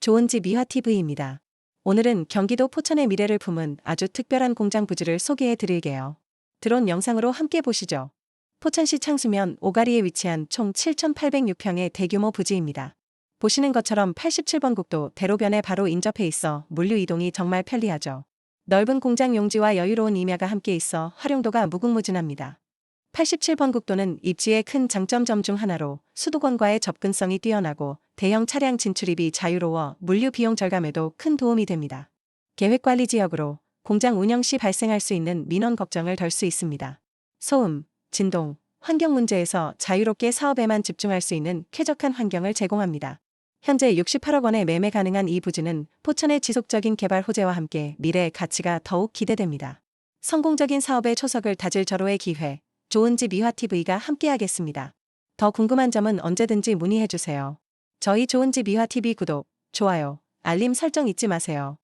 좋은 집 미화TV입니다. 오늘은 경기도 포천의 미래를 품은 아주 특별한 공장 부지를 소개해 드릴게요. 드론 영상으로 함께 보시죠. 포천시 창수면 오가리에 위치한 총 7,806평의 대규모 부지입니다. 보시는 것처럼 87번 국도 대로변에 바로 인접해 있어 물류 이동이 정말 편리하죠. 넓은 공장 용지와 여유로운 임야가 함께 있어 활용도가 무궁무진합니다. 87번 국도는 입지의 큰 장점점 중 하나로 수도권과의 접근성이 뛰어나고 대형 차량 진출입이 자유로워 물류 비용 절감에도 큰 도움이 됩니다. 계획관리 지역으로 공장 운영 시 발생할 수 있는 민원 걱정을 덜 수 있습니다. 소음, 진동, 환경 문제에서 자유롭게 사업에만 집중할 수 있는 쾌적한 환경을 제공합니다. 현재 68억 원에 매매 가능한 이 부지는 포천의 지속적인 개발 호재와 함께 미래의 가치가 더욱 기대됩니다. 성공적인 사업의 초석을 다질 절호의 기회, 좋은 집 이화TV가 함께하겠습니다. 더 궁금한 점은 언제든지 문의해주세요. 저희 좋은 집 이화TV 구독, 좋아요, 알림 설정 잊지 마세요.